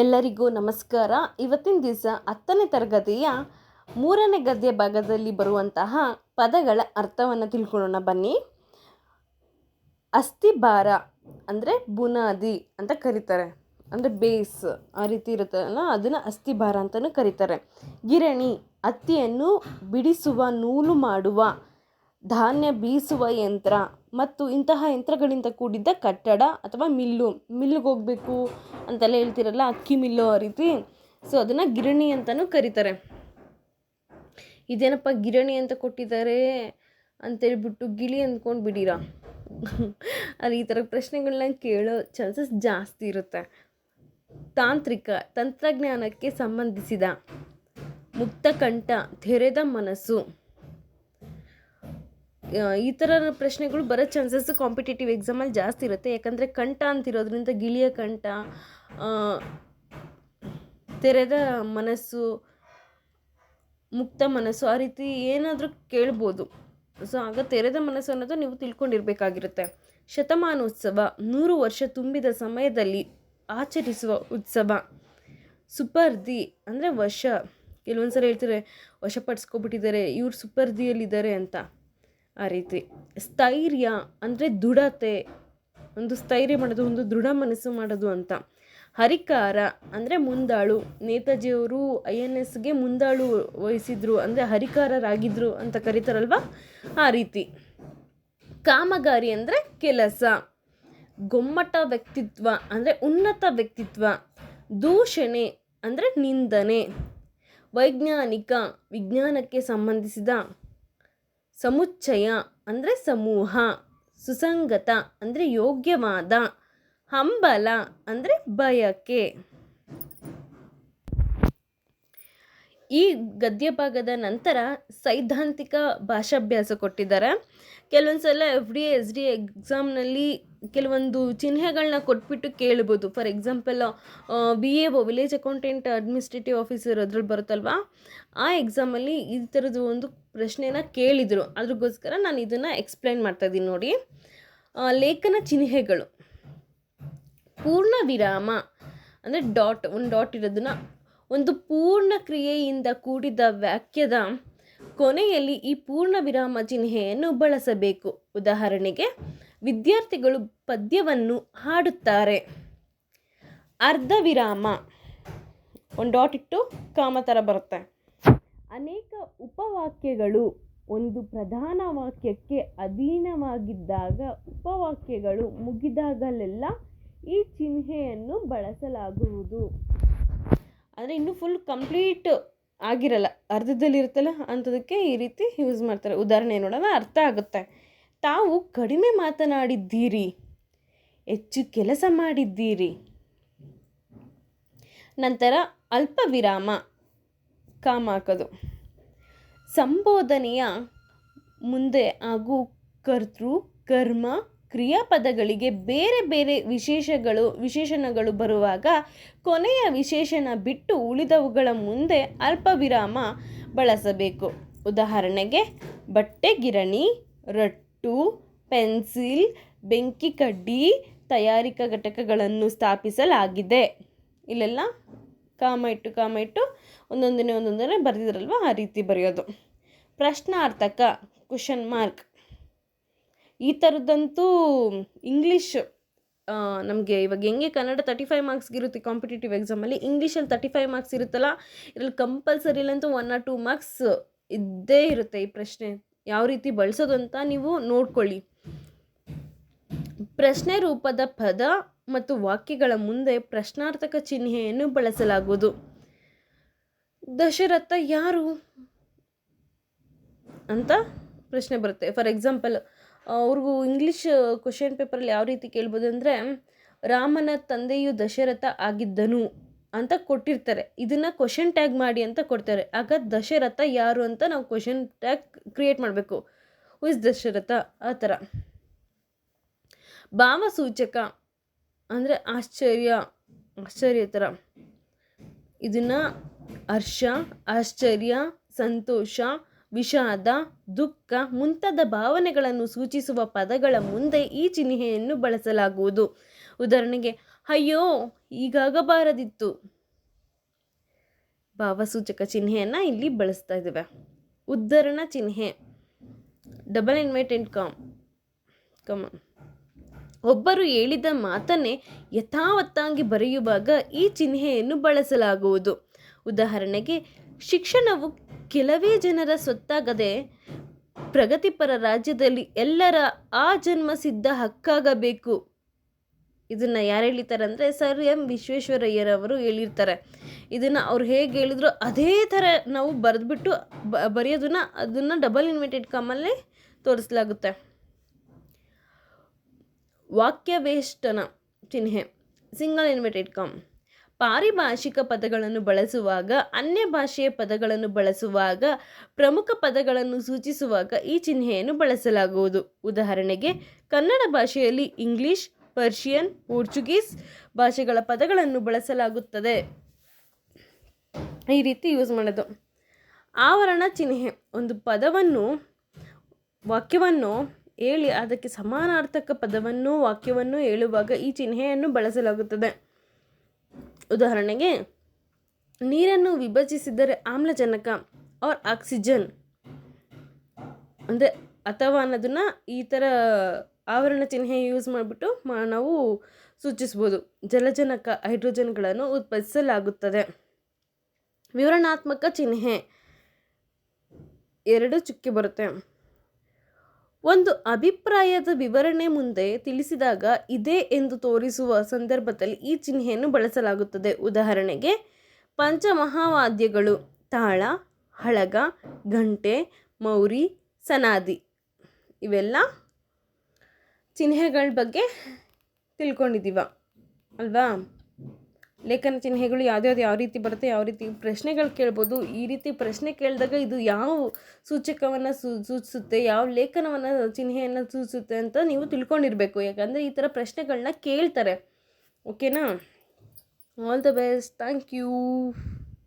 ಎಲ್ಲರಿಗೂ ನಮಸ್ಕಾರ. ಇವತ್ತಿನ ದಿವಸ ಹತ್ತನೇ ತರಗತಿಯ ಮೂರನೇ ಗದ್ಯ ಭಾಗದಲ್ಲಿ ಬರುವಂತಹ ಪದಗಳ ಅರ್ಥವನ್ನು ತಿಳ್ಕೊಳ್ಳೋಣ ಬನ್ನಿ. ಅಸ್ಥಿಭಾರ ಅಂದರೆ ಬುನಾದಿ ಅಂತ ಕರೀತಾರೆ. ಅಂದರೆ ಬೇಸ್ ಆ ರೀತಿ ಇರುತ್ತಲ್ಲ, ಅದನ್ನು ಅಸ್ಥಿಭಾರ ಅಂತಲೂ ಕರೀತಾರೆ. ಗಿರಣಿ ಹತ್ತಿಯನ್ನು ಬಿಡಿಸುವ, ನೂಲು ಮಾಡುವ, ಧಾನ್ಯ ಬೀಸುವ ಯಂತ್ರ ಮತ್ತು ಇಂತಹ ಯಂತ್ರಗಳಿಂದ ಕೂಡಿದ್ದ ಕಟ್ಟಡ ಅಥವಾ ಮಿಲ್ಲು ಮಿಲ್ಲಿಗೆ ಹೋಗಬೇಕು ಅಂತೆಲ್ಲ ಹೇಳ್ತಿರಲ್ಲ, ಅಕ್ಕಿ ಮಿಲ್ಲು ಆ ರೀತಿ. ಸೊ ಅದನ್ನು ಗಿರಣಿ ಅಂತಲೂ ಕರೀತಾರೆ. ಇದೇನಪ್ಪ ಗಿರಣಿ ಅಂತ ಕೊಟ್ಟಿದ್ದಾರೆ ಅಂತೇಳ್ಬಿಟ್ಟು ಗಿಳಿ ಅಂದ್ಕೊಂಡು ಬಿಡೀರ ಅದು ಈ ಥರ ಪ್ರಶ್ನೆಗಳನ್ನ ಕೇಳೋ ಚಾನ್ಸಸ್ ಜಾಸ್ತಿ ಇರುತ್ತೆ. ತಾಂತ್ರಿಕ ತಂತ್ರಜ್ಞಾನಕ್ಕೆ ಸಂಬಂಧಿಸಿದ ಮುಕ್ತಕಂಠ ತೆರೆದ ಮನಸ್ಸು. ಈ ಥರ ಪ್ರಶ್ನೆಗಳು ಬರೋ ಚಾನ್ಸಸ್ ಕಾಂಪಿಟೇಟಿವ್ ಎಕ್ಸಾಮಲ್ಲಿ ಜಾಸ್ತಿ ಇರುತ್ತೆ. ಯಾಕಂದರೆ ಕಂಠ ಅಂತಿರೋದ್ರಿಂದ ಗಿಳಿಯ ಕಂಠ ತೆರೆದ ಮನಸ್ಸು, ಮುಕ್ತ ಮನಸ್ಸು ಆ ರೀತಿ ಏನಾದರೂ ಕೇಳ್ಬೋದು. ಸೊ ಆಗ ತೆರೆದ ಮನಸ್ಸು ಅನ್ನೋದು ನೀವು ತಿಳ್ಕೊಂಡಿರ್ಬೇಕಾಗಿರುತ್ತೆ. ಶತಮಾನೋತ್ಸವ, ನೂರು ವರ್ಷ ತುಂಬಿದ ಸಮಯದಲ್ಲಿ ಆಚರಿಸುವ ಉತ್ಸವ, ಸುಪರ್ದಿ ಅಂದರೆ ವಶ ಕೆಲವೊಂದು ಸಲ ಹೇಳ್ತಾರೆ ವಶಪಡಿಸ್ಕೊಬಿಟ್ಟಿದ್ದಾರೆ ಇವ್ರು ಸುಪರ್ದಿಯಲ್ಲಿದ್ದಾರೆ ಅಂತ. ಆ ರೀತಿ. ಸ್ಥೈರ್ಯ ಅಂದರೆ ದೃಢತೆ, ಒಂದು ಸ್ಥೈರ್ಯ ಮಾಡೋದು, ಒಂದು ದೃಢ ಮನಸ್ಸು ಮಾಡೋದು ಅಂತ. ಹರಿಕಾರ ಅಂದರೆ ಮುಂದಾಳು. ನೇತಾಜಿಯವರು ಐ ಎನ್ ಎಸ್ಗೆ ಮುಂದಾಳು ವಹಿಸಿದ್ರು ಅಂದರೆ ಹರಿಕಾರರಾಗಿದ್ದರು ಅಂತ ಕರೀತಾರಲ್ವ? ಆ ರೀತಿ. ಕಾಮಗಾರಿ ಅಂದರೆ ಕೆಲಸ. ಗೊಮ್ಮಟ ವ್ಯಕ್ತಿತ್ವ ಅಂದರೆ ಉನ್ನತ ವ್ಯಕ್ತಿತ್ವ. ದೂಷಣೆ ಅಂದರೆ ನಿಂದನೆ. ವೈಜ್ಞಾನಿಕ ವಿಜ್ಞಾನಕ್ಕೆ ಸಂಬಂಧಿಸಿದ ಸಮುಚ್ಚಯ ಅಂದರೆ ಸಮೂಹ ಸುಸಂಗತ ಅಂದರೆ ಯೋಗ್ಯವಾದ ಹಂಬಲ ಅಂದರೆ ಬಯಕೆ. ಈ ಗದ್ಯ ಭಾಗದ ನಂತರ ಸೈದ್ಧಾಂತಿಕ ಭಾಷಾಭ್ಯಾಸ ಕೊಟ್ಟಿದ್ದಾರೆ. ಕೆಲವೊಂದು ಸಲ ಎಫ್ ಡಿ ಎಸ್ ಡಿ ಎಕ್ಸಾಮ್ನಲ್ಲಿ ಕೆಲವೊಂದು ಚಿಹ್ನೆಗಳನ್ನ ಕೊಟ್ಬಿಟ್ಟು ಕೇಳ್ಬೋದು. For example B A O village accountant administrative officer ಅದ್ರಲ್ಲಿ ಬರುತ್ತಲ್ವಾ? ಆ ಎಕ್ಸಾಮಲ್ಲಿ ಈ ಥರದ್ದು ಒಂದು ಪ್ರಶ್ನೆನ ಕೇಳಿದರು. ಅದ್ರಗೋಸ್ಕರ ನಾನು ಇದನ್ನು ಎಕ್ಸ್ಪ್ಲೈನ್ ಮಾಡ್ತಾ ಇದ್ದೀನಿ ನೋಡಿ. ಲೇಖನ ಚಿಹ್ನೆಗಳು. ಪೂರ್ಣ ವಿರಾಮ ಅಂದರೆ ಡಾಟ್, ಒಂದು ಡಾಟ್ ಇರೋದನ್ನ ಒಂದು ಪೂರ್ಣ ಕ್ರಿಯೆಯಿಂದ ಕೂಡಿದ ವಾಕ್ಯದ ಕೊನೆಯಲ್ಲಿ ಈ ಪೂರ್ಣ ವಿರಾಮ ಚಿಹ್ನೆಯನ್ನು ಬಳಸಬೇಕು. ಉದಾಹರಣೆಗೆ, ವಿದ್ಯಾರ್ಥಿಗಳು ಪದ್ಯವನ್ನು ಹಾಡುತ್ತಾರೆ. ಅರ್ಧ ವಿರಾಮ ಒಂದು ಡಾಟ್ ಇಟ್ಟು ಕಾಮ ಥರ ಬರುತ್ತೆ. ಅನೇಕ ಉಪವಾಕ್ಯಗಳು ಒಂದು ಪ್ರಧಾನ ವಾಕ್ಯಕ್ಕೆ ಅಧೀನವಾಗಿದ್ದಾಗ ಉಪವಾಕ್ಯಗಳು ಮುಗಿದಾಗಲೆಲ್ಲ ಈ ಚಿಹ್ನೆಯನ್ನು ಬಳಸಲಾಗುವುದು. ಅಂದರೆ ಇನ್ನೂ ಫುಲ್ ಕಂಪ್ಲೀಟ್ ಆಗಿರಲ್ಲ. ಅರ್ಧದಲ್ಲಿರುತ್ತಲ್ಲ ಅಂಥದಕ್ಕೆ ಈ ರೀತಿ ಯೂಸ್ ಮಾಡ್ತಾರೆ. ಉದಾಹರಣೆ ನೋಡೋಣ, ಅರ್ಥ ಆಗುತ್ತೆ. ತಾವು ಕಡಿಮೆ ಮಾತನಾಡಿದ್ದೀರಿ, ಹೆಚ್ಚು ಕೆಲಸ ಮಾಡಿದ್ದೀರಿ. ನಂತರ ಅಲ್ಪ ವಿರಾಮ, ಕಾಮ ಹಾಕೋದು. ಸಂಬೋಧನೆಯ ಮುಂದೆ ಹಾಗೂ ಕರ್ತೃ, ಕರ್ಮ ಕ್ರಿಯಾಪದಗಳಿಗೆ ಬೇರೆ ಬೇರೆ ವಿಶೇಷಗಳು, ವಿಶೇಷಣಗಳು ಬರುವಾಗ ಕೊನೆಯ ವಿಶೇಷಣ ಬಿಟ್ಟು ಉಳಿದವುಗಳ ಮುಂದೆ ಅಲ್ಪ ವಿರಾಮ ಬಳಸಬೇಕು. ಉದಾಹರಣೆಗೆ, ಬಟ್ಟೆ, ಗಿರಣಿ, ರಟ್ಟು, ಪೆನ್ಸಿಲ್, ಬೆಂಕಿ ಕಡ್ಡಿ ತಯಾರಿಕಾ ಘಟಕಗಳನ್ನು ಸ್ಥಾಪಿಸಲಾಗಿದೆ. ಇಲ್ಲೆಲ್ಲ ಕಾಮ ಇಟ್ಟು ಕಾಮ ಇಟ್ಟು ಒಂದೊಂದನೇ ಒಂದೊಂದನೇ ಬರೆದಿದ್ರಲ್ವ? ಆ ರೀತಿ ಬರೆಯೋದು. ಪ್ರಶ್ನಾರ್ಥಕ ಕ್ವಶನ್ ಮಾರ್ಕ್ ಈ ಥರದ್ದಂತೂ ಇಂಗ್ಲೀಷ್ ನಮಗೆ ಇವಾಗ ಹೆಂಗೆ ಕನ್ನಡ ತರ್ಟಿ ಫೈವ್ ಮಾರ್ಕ್ಸ್ಗೆ ಇರುತ್ತೆ ಕಾಂಪಿಟೇಟಿವ್ ಎಕ್ಸಾಮಲ್ಲಿ ಇಂಗ್ಲೀಷಲ್ಲಿ ತರ್ಟಿ ಫೈವ್ ಮಾರ್ಕ್ಸ್ ಇರುತ್ತಲ್ಲ, ಇದರಲ್ಲಿ ಕಂಪಲ್ಸರಿಲಂತೂ ಒನ್ ಆರ್ ಟೂ ಮಾರ್ಕ್ಸ್ ಇದ್ದೇ ಇರುತ್ತೆ ಈ ಪ್ರಶ್ನೆ. ಯಾವ ರೀತಿ ಬಳಸೋದು ಅಂತ ನೀವು ನೋಡ್ಕೊಳ್ಳಿ. ಪ್ರಶ್ನೆ ರೂಪದ ಪದ ಮತ್ತು ವಾಕ್ಯಗಳ ಮುಂದೆ ಪ್ರಶ್ನಾರ್ಥಕ ಚಿಹ್ನೆಯನ್ನು ಬಳಸಲಾಗುವುದು. ದಶರಥ ಯಾರು? ಅಂತ ಪ್ರಶ್ನೆ ಬರುತ್ತೆ. ಫಾರ್ ಎಕ್ಸಾಂಪಲ್ ಅವ್ರಿಗೂ ಇಂಗ್ಲೀಷ್ ಕ್ವಶನ್ ಪೇಪರಲ್ಲಿ ಯಾವ ರೀತಿ ಕೇಳ್ಬೋದು ಅಂದರೆ, ರಾಮನ ತಂದೆಯು ದಶರಥ ಆಗಿದ್ದನು ಅಂತ ಕೊಟ್ಟಿರ್ತಾರೆ. ಇದನ್ನು ಕ್ವಶನ್ ಟ್ಯಾಗ್ ಮಾಡಿ ಅಂತ ಕೊಡ್ತಾರೆ. ಆಗ ದಶರಥ ಯಾರು ಅಂತ ನಾವು ಕ್ವಶನ್ ಟ್ಯಾಗ್ ಕ್ರಿಯೇಟ್ ಮಾಡಬೇಕು. Who is Dasharatha? ಆ ಥರ. ಭಾವಸೂಚಕ ಅಂದರೆ ಆಶ್ಚರ್ಯ ಆಶ್ಚರ್ಯ ಥರ. ಇದನ್ನು ಹರ್ಷ, ಆಶ್ಚರ್ಯ, ಸಂತೋಷ ವಿಷಾದ, ದುಃಖ ಮುಂತಾದ ಭಾವನೆಗಳನ್ನು ಸೂಚಿಸುವ ಪದಗಳ ಮುಂದೆ ಈ ಚಿಹ್ನೆಯನ್ನು ಬಳಸಲಾಗುವುದು. ಉದಾಹರಣೆಗೆ, ಅಯ್ಯೋ ಈಗಾಗಬಾರದಿತ್ತು ಭಾವಸೂಚಕ ಚಿಹ್ನೆಯನ್ನು ಇಲ್ಲಿ ಬಳಸ್ತಾ ಇದ್ದೇವೆ. ಉದ್ಧರಣ ಚಿಹ್ನೆ ಡಬಲ್ ಇನ್ವೈಟೆಂಟ್ ಕಾಮ್ ಕಮ ಒಬ್ಬರು ಹೇಳಿದ ಮಾತನ್ನೇ ಯಥಾವತ್ತಾಗಿ ಬರೆಯುವಾಗ ಈ ಚಿಹ್ನೆಯನ್ನು ಬಳಸಲಾಗುವುದು. ಉದಾಹರಣೆಗೆ, ಶಿಕ್ಷಣವು ಕೆಲವೇ ಜನರ ಸ್ವತ್ತಾಗದೆ ಪ್ರಗತಿಪರ ರಾಜ್ಯದಲ್ಲಿ ಎಲ್ಲರ ಆ ಜನ್ಮ ಸಿದ್ಧ ಹಕ್ಕಾಗಬೇಕು. ಇದನ್ನು ಯಾರು ಹೇಳಿರ್ತಾರೆ ಅಂದರೆ ಸರ್ ಎಂ ವಿಶ್ವೇಶ್ವರಯ್ಯರವರು ಹೇಳಿರ್ತಾರೆ. ಇದನ್ನು ಅವ್ರು ಹೇಗೆ ಹೇಳಿದ್ರು ಅದೇ ಥರ ನಾವು ಬರೆದ್ಬಿಟ್ಟು ಬರೆಯೋದನ್ನ ಅದನ್ನು ಡಬಲ್ ಇನ್ವೆಂಟೆಡ್ ಕಾಮಲ್ಲೇ ತೋರಿಸಲಾಗುತ್ತೆ. ವಾಕ್ಯವೇಷ್ಟನ ಚಿಹ್ನೆ ಸಿಂಗಲ್ ಇನ್ವೆಟೆಡ್ ಕಾಮ್ ಪಾರಿಭಾಷಿಕ ಪದಗಳನ್ನು ಬಳಸುವಾಗ, ಅನ್ಯ ಭಾಷೆಯ ಪದಗಳನ್ನು ಬಳಸುವಾಗ, ಪ್ರಮುಖ ಪದಗಳನ್ನು ಸೂಚಿಸುವಾಗ ಈ ಚಿಹ್ನೆಯನ್ನು ಬಳಸಲಾಗುವುದು. ಉದಾಹರಣೆಗೆ, ಕನ್ನಡ ಭಾಷೆಯಲ್ಲಿ ಇಂಗ್ಲಿಷ್, ಪರ್ಷಿಯನ್, ಪೋರ್ಚುಗೀಸ್ ಭಾಷೆಗಳ ಪದಗಳನ್ನು ಬಳಸಲಾಗುತ್ತದೆ. ಈ ರೀತಿ ಯೂಸ್ ಮಾಡೋದು. ಆವರಣ ಚಿಹ್ನೆ. ಒಂದು ಪದವನ್ನು, ವಾಕ್ಯವನ್ನು ಹೇಳಿ, ಅದಕ್ಕೆ ಸಮಾನಾರ್ಥಕ ಪದವನ್ನು, ವಾಕ್ಯವನ್ನು ಹೇಳುವಾಗ ಈ ಚಿಹ್ನೆಯನ್ನು ಬಳಸಲಾಗುತ್ತದೆ. ಉದಾಹರಣೆಗೆ, ನೀರನ್ನು ವಿಭಜಿಸಿದರೆ ಆಮ್ಲಜನಕ ಆರ್ ಆಕ್ಸಿಜನ್ ಅಂದರೆ ಅಥವಾ ಅನ್ನೋದನ್ನು ಈ ಥರ ಆವರಣ ಚಿಹ್ನೆ ಯೂಸ್ ಮಾಡಿಬಿಟ್ಟು ನಾವು ಸೂಚಿಸ್ಬೋದು. ಜಲಜನಕ ಹೈಡ್ರೋಜನ್ಗಳನ್ನು ಉತ್ಪಾದಿಸಲಾಗುತ್ತದೆ. ವಿವರಣಾತ್ಮಕ ಚಿಹ್ನೆ. ಎರಡು ಚುಕ್ಕೆ ಬರುತ್ತೆ. ಒಂದು ಅಭಿಪ್ರಾಯದ ವಿವರಣೆ ಮುಂದೆ ತಿಳಿಸಿದಾಗ ಇದೆ ಎಂದು ತೋರಿಸುವ ಸಂದರ್ಭದಲ್ಲಿ ಈ ಚಿಹ್ನೆಯನ್ನು ಬಳಸಲಾಗುತ್ತದೆ. ಉದಾಹರಣೆಗೆ, ಪಂಚಮಹಾವಾದ್ಯಗಳು ತಾಳ, ಹಳಗ ಗಂಟೆ ಮೌರಿ, ಸನಾದಿ ಇವೆಲ್ಲ ಚಿಹ್ನೆಗಳ ಬಗ್ಗೆ ತಿಳ್ಕೊಂಡಿದ್ದೀವ, ಅಲ್ವಾ? ಲೇಖನ ಚಿಹ್ನೆಗಳು ಯಾವ್ದ್ಯಾವ್ದು ಯಾವ ರೀತಿ ಬರುತ್ತೆ, ಯಾವ ರೀತಿ ಪ್ರಶ್ನೆಗಳು ಕೇಳ್ಬೋದು, ಈ ರೀತಿ ಪ್ರಶ್ನೆ ಕೇಳಿದಾಗ ಇದು ಯಾವ ಸೂಚಕವನ್ನು ಸೂಚಿಸುತ್ತೆ, ಯಾವ ಲೇಖನವನ್ನು, ಚಿಹ್ನೆಯನ್ನು ಸೂಚಿಸುತ್ತೆ ಅಂತ ನೀವು ತಿಳ್ಕೊಂಡಿರಬೇಕು. ಯಾಕಂದರೆ ಈ ಥರ ಪ್ರಶ್ನೆಗಳನ್ನ ಕೇಳ್ತಾರೆ. ಓಕೆನಾ? All the best thank you